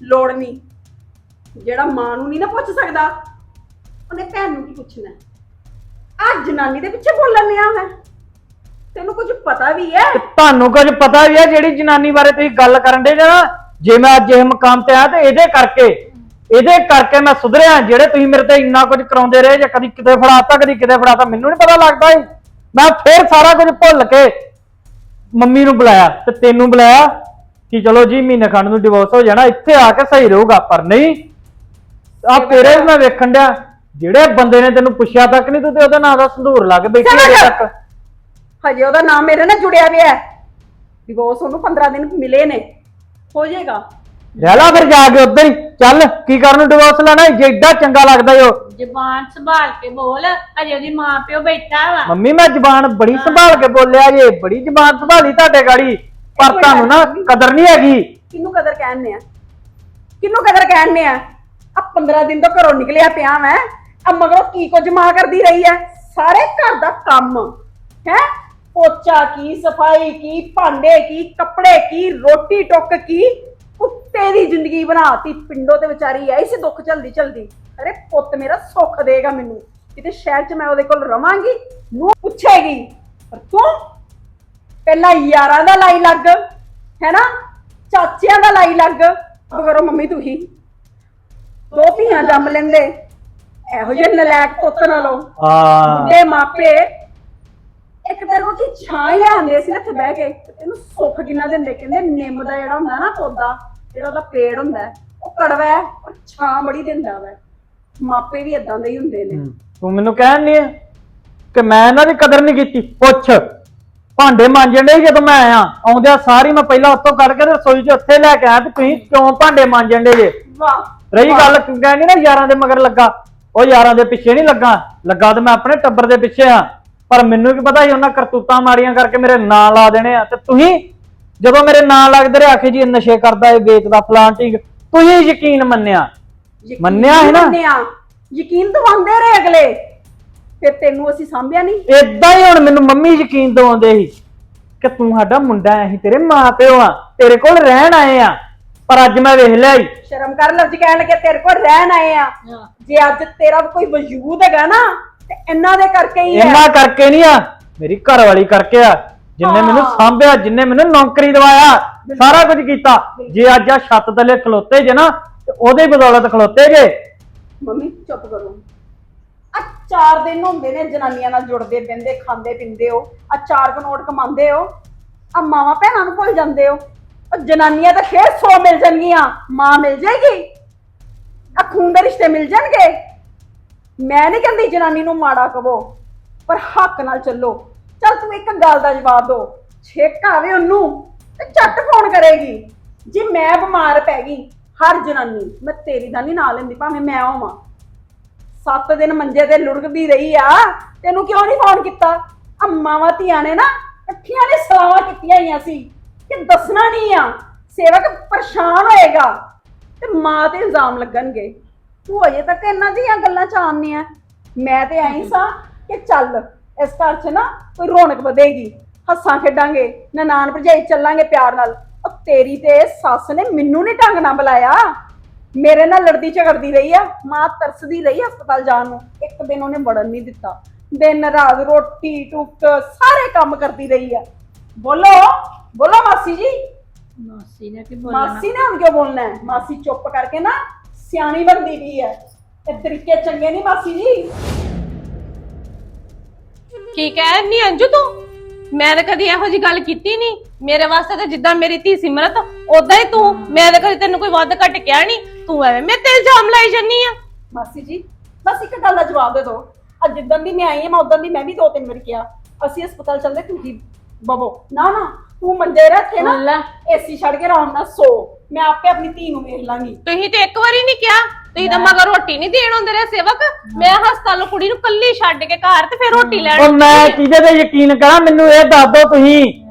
ਲੋੜ ਨਹੀਂ ਜਿਹੜਾ ਮਾਂ ਨੂੰ ਨਹੀਂ ਨਾ ਪੁੱਛ ਸਕਦਾ, ਉਹਨੇ ਭੈਣ ਨੂੰ ਕੀ ਪੁੱਛਣਾ? ਆ ਜਨਾਨੀ ਦੇ ਪਿੱਛੇ ਬੋਲਣ ਲਿਆ ਮੈਂ। ਤੈਨੂੰ ਕੁਝ ਪਤਾ ਵੀ ਹੈ? ਤੁਹਾਨੂੰ ਕੁਝ ਪਤਾ ਵੀ ਹੈ ਜਿਹੜੀ ਜਨਾਨੀ ਬਾਰੇ ਤੁਸੀਂ ਗੱਲ ਕਰਨ ਦੇ ਨਾ ਜੇ ਮੈਂ ਅੱਜ ਇਹ ਮਕਾਮ ਤੇ ਆਇਆ ਤੇ ਇਹਦੇ ਕਰਕੇ ਇਹਦੇ ਕਰਕੇ ਮੈਂ ਸੁਧਰਿਆ, ਜਿਹੜੇ ਤੁਸੀਂ ਮੇਰੇ ਤੇ ਇੰਨਾ ਕੁਝ ਕਰਾਉਂਦੇ ਰਹੇ, ਜਾਂ ਕਦੀ ਕਿਤੇ ਫੜਾਤਾ, ਕਦੀ ਕਿਤੇ ਫੜਾਤਾ, ਮੈਨੂੰ ਨਹੀਂ ਪਤਾ ਲੱਗਦਾ ਏ ਮੈਂ ਫੇਰ ਸਾਰਾ ਕੁਝ ਭੁੱਲ ਕੇ ਮੰਮੀ ਨੂੰ ਬੁਲਾਇਆ ਤੇ ਤੈਨੂੰ ਬੁਲਾਇਆ ਕਿ ਚਲੋ ਜੀ ਮਹੀਨੇ ਖੰਡ ਨੂੰ ਡਿਵੋਰਸ ਹੋ ਜਾਣਾ, ਇੱਥੇ ਆ ਕੇ ਸਹੀ ਰਹੂਗਾ, ਪਰ ਨਹੀਂ ਆ ਤੇਰੇ ਵੀ ਮੈਂ ਵੇਖਣ ਡਿਆ। ਜਿਹੜੇ ਬੰਦੇ ਨੇ ਤੈਨੂੰ ਪੁੱਛਿਆ ਤੱਕ ਨਹੀਂ ਤੂੰ ਤੇ ਉਹਦਾ ਨਾਂ ਦਾ ਸੰਧੂਰ ਲਾ ਕੇ ਬੈਠੀ ਅਜੇ ਤੱਕ ਹਜੇ ਉਹਦਾ ਨਾਮ ਮੇਰੇ ਨਾਲ ਜੁੜਿਆ ਹੋਇਆ ਹੈ। ਡਿਵੋਰਸ ਉਹਨੂੰ 15 ਦਿਨ ਮਿਲੇ ਨੇ। ਹੋ ਜਾਏਗਾ। ਰਹਿ ਲਾ ਫਿਰ ਜਾ ਕੇ ਉੱਧਰ ਹੀ। ਚੱਲ ਕੀ ਕਰਨ ਨੂੰ ਡਿਵੋਰਸ ਲੈਣਾ ਜੇ ਏਡਾ ਚੰਗਾ ਲੱਗਦਾ ਈ ਉਹ। ਜ਼ਬਾਨ ਸੰਭਾਲ ਕੇ ਬੋਲ। ਅਜੇ ਉਹਦੀ ਮਾਂ ਪਿਓ ਬੈਠਾ ਵਾ। ਮੰਮੀ ਮੈਂ ਜ਼ਬਾਨ ਬੜੀ ਸੰਭਾਲ ਕੇ ਬੋਲਿਆ ਜੇ। ਬੜੀ ਜ਼ਬਾਨ ਸੰਭਾਲੀ ਤੁਹਾਡੇ ਗਾੜੀ। ਪਰ ਤੁਹਾਨੂੰ ਨਾ ਕਦਰ ਨਹੀਂ ਹੈਗੀ। ਕਿਹਨੂੰ ਕਦਰ ਕਹਿਣਨੇ ਆ? ਕਿਹਨੂੰ ਕਦਰ ਕਹਿਣਨੇ ਆ? ਆ 15 ਦਿਨ ਤੋਂ ਘਰੋਂ ਨਿਕਲਿਆ ਪਿਆ ਮੈਂ। ਆ ਮਗਰੋਂ ਕੀ ਕੁਝ ਮਾਂ ਕਰਦੀ ਰਹੀ ਆ ਸਾਰੇ ਘਰ ਦਾ ਕੰਮ। ਹੈ? ਪੋਚਾ ਕੀ, ਸਫ਼ਾਈ ਕੀ, ਭਾਂਡੇ ਕੀ, ਕੱਪੜੇ ਕੀ, ਰੋਟੀ ਟੁੱਕ ਕੀ, ਕੁੱਤੇ ਦੀ ਜ਼ਿੰਦਗੀ ਬਣਾਤੀ ਪਿੰਡੋਂ ਤੇ ਵਿਚਾਰੀ ਆਈ ਸੀ ਦੁੱਖ ਚਲਦੀ ਚਲਦੀ ਅਰੇ ਪੁੱਤ ਮੇਰਾ ਸੁੱਖ ਦੇਗਾ ਮੈਨੂੰ। ਕਿਤੇ ਸ਼ਹਿਰ 'ਚ ਮੈਂ ਉਹਦੇ ਕੋਲ ਰਵਾਂਗੀ ਨੂੰ ਪੁੱਛੇਗੀ, ਪਰ ਤੂੰ ਪਹਿਲਾਂ ਯਾਰਾਂ ਦਾ ਲਾਈ ਲੱਗ, ਹੈਨਾ? ਚਾਚਿਆਂ ਦਾ ਲਾਈ ਲੱਗ ਉਹ ਕਰੋ ਮੰਮੀ ਤੁਸੀਂ ਦੋ ਧੀਆਂ ਜੰਮ ਲੈਂਦੇ। ਇਹੋ ਜਿਹੇ ਨਲਾਇਕ ਪੁੱਤ ਨਾਲੋਂ ਹਾਂ। ਦੇ ਮਾਪੇ ਇੱਕ ਤੇਰੇ ਕੋਲ ਕੀ ਛਾਂ ਹੀ ਆਉਂਦੇ ਸੀ ਨਾ ਇੱਥੇ ਬਹਿ ਕੇ ਤੇ ਤੈਨੂੰ ਸੁੱਖ ਕਿੰਨਾ ਦਿੰਦੇ? ਕਹਿੰਦੇ ਨਿੰਮ ਦਾ ਜਿਹੜਾ ਹੁੰਦਾ ਨਾ ਪੌਦਾ ਜਿਹੜਾ ਉਹਦਾ ਪੇੜ ਹੁੰਦਾ ਹੈ, ਉਹ ਕੜਵਾ ਹੈ ਪਰ ਛਾਂ ਬੜੀ ਦਿੰਦਾ ਵਾ। ਮਾਪੇ ਵੀ ਇਦਾਂ ਦੇ ਹੀ ਹੁੰਦੇ ਨੇ। ਤੂੰ ਮੈਨੂੰ ਕਹਿਣ ਨਹੀਂ ਕਿ ਮੈਂ ਇਹਨਾਂ ਦੀ ਕਦਰ ਨਹੀਂ ਕੀਤੀ। ਪੁੱਛ ਭਾਂਡੇ ਮਾਂਜਣ ਦੇ ਜਦੋਂ ਮੈਂ ਆਇਆ। ਆਉਂਦਿਆਂ ਸਾਰੀ ਮੈਂ ਪਹਿਲਾਂ ਉੱਤੋਂ ਕੱਢ ਕੇ ਰਸੋਈ 'ਚ ਉੱਥੇ ਲੈ ਕੇ ਆਇਆ ਤੇ ਤੁਸੀਂ ਕਿਉਂ ਭਾਂਡੇ ਮਾਂਜਣ ਦੇ ਜੇ? ਵਾਹ। ਰਹੀ ਗੱਲ ਕਹਿੰਦੀ ਨਾ ਯਾਰਾਂ ਦੇ ਮਗਰ ਲੱਗਾ। ਉਹ ਯਾਰਾਂ ਦੇ ਪਿੱਛੇ ਨਹੀਂ ਲੱਗਾ। ਲੱਗਾ ਤੇ ਮੈਂ ਆਪਣੇ ਟੱਬਰ ਦੇ ਪਿੱਛੇ ਆ ਪਰ ਮੈਨੂੰ ਕੀ ਪਤਾ ਸੀ ਉਹਨਾਂ ਕਰਤੂਤਾਂ ਮਾੜੀਆਂ ਕਰਕੇ ਮੇਰੇ ਨਾਂ ਲਾ ਦੇਣੇ ਆ। ਤੇ ਤੁਸੀਂ ਜਦੋਂ ਮੇਰੇ ਨਾਂ ਲੱਗਦੇ ਰਹੇ ਆਖੇ ਜੀ ਇਹ ਨਸ਼ੇ ਕਰਦਾ ਇਹ ਵੇਚਦਾ ਫਲਾਂਟਿੰਗ ਤੁਸੀਂ ਯਕੀਨ ਮੰਨਿਆ? ਯਕੀਨ ਮੰਨਿਆ ਹੈ ਨਾ? ਮੰਨਿਆ। ਯਕੀਨ ਦਵਾਉਂਦੇ ਰਹੇ ਅਗਲੇ। ਫਿਰ ਤੈਨੂੰ ਅਸੀਂ ਸਾਂਭਿਆ ਨਹੀਂ। ਏਦਾਂ ਹੀ ਹੁਣ ਮੈਨੂੰ ਮੰਮੀ ਯਕੀਨ ਦਵਾਉਂਦੇ ਸੀ ਕਿ ਤੂੰ ਸਾਡਾ ਮੁੰਡਾ ਐ ਅਸੀਂ ਤੇਰੇ ਮਾਪਿਓ ਆ ਤੇਰੇ ਕੋਲ ਰਹਿਣ ਆਏ ਆ। ਪਰ ਅੱਜ ਮੈਂ ਵੇਖ ਲਿਆ ਈ। ਸ਼ਰਮ ਕਰ ਲਫ਼ਜ਼ ਕਹਿਣ ਲੱਗੇ ਤੇਰੇ ਕੋਲ ਰਹਿਣ ਆਏ ਆ ਜੇ ਅੱਜ ਤੇਰਾ ਕੋਈ ਵਜੂਦ ਹੈਗਾ ਨਾ ਤੇ ਇਹਨਾਂ ਦੇ ਕਰਕੇ ਹੀ ਹੈ ਇੰਨਾ ਕਰਕੇ ਨਹੀਂ ਆ ਮੇਰੀ ਘਰ ਵਾਲੀ ਕਰਕੇ ਆ ਜਿੰਨੇ ਮੈਨੂੰ ਹਾਂ। ਸਾਂਭਿਆ ਜਿੰਨੇ ਮੈਨੂੰ ਨੌਕਰੀ ਦਵਾਇਆ ਸਾਰਾ ਕੁਝ ਕੀਤਾ। ਜੇ ਅੱਜ ਆ ਛੱਤ ਥੱਲੇ ਖਲੋਤੇ ਜੇ ਨਾ ਤੇ ਉਹਦੇ ਬਦੌਲਤ ਖਲੋਤੇ ਜੇ। ਮੰਮੀ ਚੁੱਪ ਕਰੋ। ਆ ਚਾਰ ਦਿਨ ਹੁੰਦੇ ਨੇ ਜਨਾਨੀਆਂ ਨਾਲ ਜੁੜਦੇ ਬਿੰਦੇ ਖਾਂਦੇ ਪਿੰਦੇ ਹੋ। ਆ ਚਾਰ ਕੁ ਨੋਟ ਕਮਾਉਂਦੇ ਹੋ। ਆ ਮਾਵਾਂ ਭੈਣਾਂ ਨੂੰ ਭੁੱਲ ਜਾਂਦੇ ਹੋ। ਉਹ ਜਨਾਨੀਆਂ ਤਾਂ ਖੇਰ ਸੌ ਮਿਲ ਜਾਣਗੀਆਂ, ਮਾਂ ਮਿਲ ਜਾਏਗੀ। ਆ ਖੂਨ ਦੇ ਰਿਸ਼ਤੇ ਮਿਲ ਜਾਣਗੇ। ਮੈਂ ਨਹੀਂ ਕਹਿੰਦੀ ਜਨਾਨੀ ਨੂੰ ਮਾੜਾ ਕਹੋ, ਪਰ ਹੱਕ ਨਾਲ ਚੱਲੋ। ਚੱਲ ਤੂੰ ਇੱਕ ਗੱਲ ਦਾ ਜਵਾਬ ਦੋ। ਛੇਕ ਆਵੇ ਉਹਨੂੰ ਤੇ ਝੱਟ ਫੋਨ ਕਰੇਗੀ। ਜੇ ਮੈਂ ਬਿਮਾਰ ਪੈ ਗਈ, ਹਰ ਜਨਾਨੀ, ਮੈਂ ਤੇਰੀ ਦਾ ਨਹੀਂ ਨਾਲ ਲੈਂਦੀ, ਭਾਵੇਂ ਮੈਂ ਹੋਵਾਂ। ਸੱਤ ਦਿਨ ਮੰਜੇ ਤੇ ਲੁੜਕਦੀ ਰਹੀ ਆ, ਤੈਨੂੰ ਕਿਉਂ ਨਹੀਂ ਫੋਨ ਕੀਤਾ? ਅੰਮਾਵਾਂ ਧੀਆਂ ਨੇ ਨਾ, ਇਕੱਠੀਆਂ ਨੇ ਸਲਾਹਾਂ ਕੀਤੀਆਂ ਹੋਈਆਂ ਸੀ। ਕਿ ਦੱਸਣਾ ਨਹੀਂ ਆ। ਸੇਵਕ ਪਰੇਸ਼ਾਨ ਹੋਏਗਾ। ਤੇ ਮਾਂ ਤੇ ਇਲਜ਼ਾਮ ਲੱਗਣਗੇ। ਤੂੰ ਅਜੇ ਤੱਕ ਇਹਨਾਂ ਦੀਆਂ ਗੱਲਾਂ ਚ ਆਉਂਦੀ ਆ ਮੈਂ ਤੇ ਐਂ ਸਾਂ ਕਿ ਚੱਲ, ਇਸ ਘਰ 'ਚ ਨਾ ਕੋਈ ਰੌਣਕ ਵਧੇਗੀ। ਹੱਸਾਂ ਖੇਡਾਂਗੇ, ਨਨਾਣ ਭਰਜਾਈ ਚੱਲਾਂਗੇ ਪਿਆਰ ਨਾਲ। ਉਹ ਤੇਰੀ ਤੇ ਸੱਸ ਨੇ ਮੈਨੂੰ ਨਹੀਂ ਢੰਗ ਨਾਲ ਬੁਲਾਇਆ। ਮੇਰੇ ਨਾਲ ਲੜਦੀ ਝਗੜਦੀ ਰਹੀ ਆ। ਮਾਂ ਤਰਸਦੀ ਰਹੀ ਹਸਪਤਾਲ ਜਾਣ ਨੂੰ। ਇੱਕ ਦਿਨ ਉਹਨੇ ਵੜਨ ਨਹੀਂ ਦਿੱਤਾ। ਦਿਨ ਰਾਤ ਰੋਟੀ, ਟੁੱਕ, ਸਾਰੇ ਕੰਮ ਕਰਦੀ ਰਹੀ ਆ। ਬੋਲੋ। ਬੋਲੋ ਮਾਸੀ ਜੀ। ਮਾਸੀ ਨੇ ਕੀ ਬੋਲਣਾ? ਮਾਸੀ ਨੇ ਹੁਣ ਕਿਉਂ ਬੋਲਣਾ ਹੈ? ਮਾਸੀ ਚੁੱਪ ਕਰਕੇ ਨਾ ਸਿਆਣੀ ਬਣਦੀ ਵੀ ਹੈ। ਇਹ ਤਰੀਕੇ ਚੰਗੇ ਨਹੀਂ ਮਾਸੀ ਜੀ। ਕੀ ਕਹਿ ਨਹੀਂ ਅੰਜੂ ਤੂੰ? ਮੈਂ ਤਾਂ ਕਦੀ ਇਹੋ ਜੀ ਗੱਲ ਕੀਤੀ ਨਹੀਂ। ਮੇਰੇ ਵਾਸਤੇ ਤਾਂ ਜਿੱਦਾਂ ਮੇਰੀ ਧੀ ਸਿਮਰਤ ਉਦਾਂ ਹੀ ਤੂੰ। ਮੈਂ ਤਾਂ ਕਦੀ ਤੈਨੂੰ ਕੋਈ ਵੱਧ ਘੱਟ ਕਿਹਾ ਨਹੀਂ। ਤੂੰ ਐਵੇਂ ਮੇਰੇ ਤੇ ਇਲਜ਼ਾਮ ਲਾਈ ਜੰਨੀ ਆ। ਮਾਸੀ ਜੀ ਬਸ ਇੱਕ ਗੱਲ ਦਾ ਜਵਾਬ ਦੇ ਦਿਓ ਅੱਜ ਜਿੱਦਣ ਦੀ ਮੈਂ ਆਈ ਹਾਂ ਮੈਂ ਉਦੋਂ ਦੀ ਮੈਂ ਵੀ ਦੋ ਤਿੰਨ ਵਾਰ ਕਿਹਾ। ਅਸੀਂ ਹਸਪਤਾਲ ਚੱਲਦੇ ਤੁਸੀਂ ਬਬੋ ਨਾ ਨਾ। ਤੂੰ ਮੰਜੇ ਰੱਖੇ ਨਾ ਲੈ। ਏਸੀ ਛੱਡ ਕੇ ਆਰਾਮ ਨਾਲ ਸੋ। ਮੈਂ ਆਪੇ ਆਪਣੀ ਧੀ ਨੂੰ ਵੇਖ ਲਾਂਗੀ। ਤੁਸੀਂ ਤੇ ਇੱਕ ਵਾਰੀ ਨਹੀਂ ਕਿਹਾ। ਤੁਸੀਂ ਤਾਂ ਮਗਰ ਰੋਟੀ ਨਹੀਂ ਦੇਣ ਹੁੰਦੇ ਰਹੇ ਸੇਵਕ। ਮੈਂ ਹਸਪਤਾਲੋਂ ਕੁੜੀ ਨੂੰ ਕੱਲੀ ਛੱਡ ਕੇ ਘਰ ਤੇ ਫਿਰ ਰੋਟੀ ਲੈਣ ਉਹ ਮੈਂ ਕਿਹਦੇ ਤੇ ਯਕੀਨ ਕਰਾਂ? ਮੈਨੂੰ ਇਹ ਦੱਸ ਦਿਓ ਤੁਸੀਂ।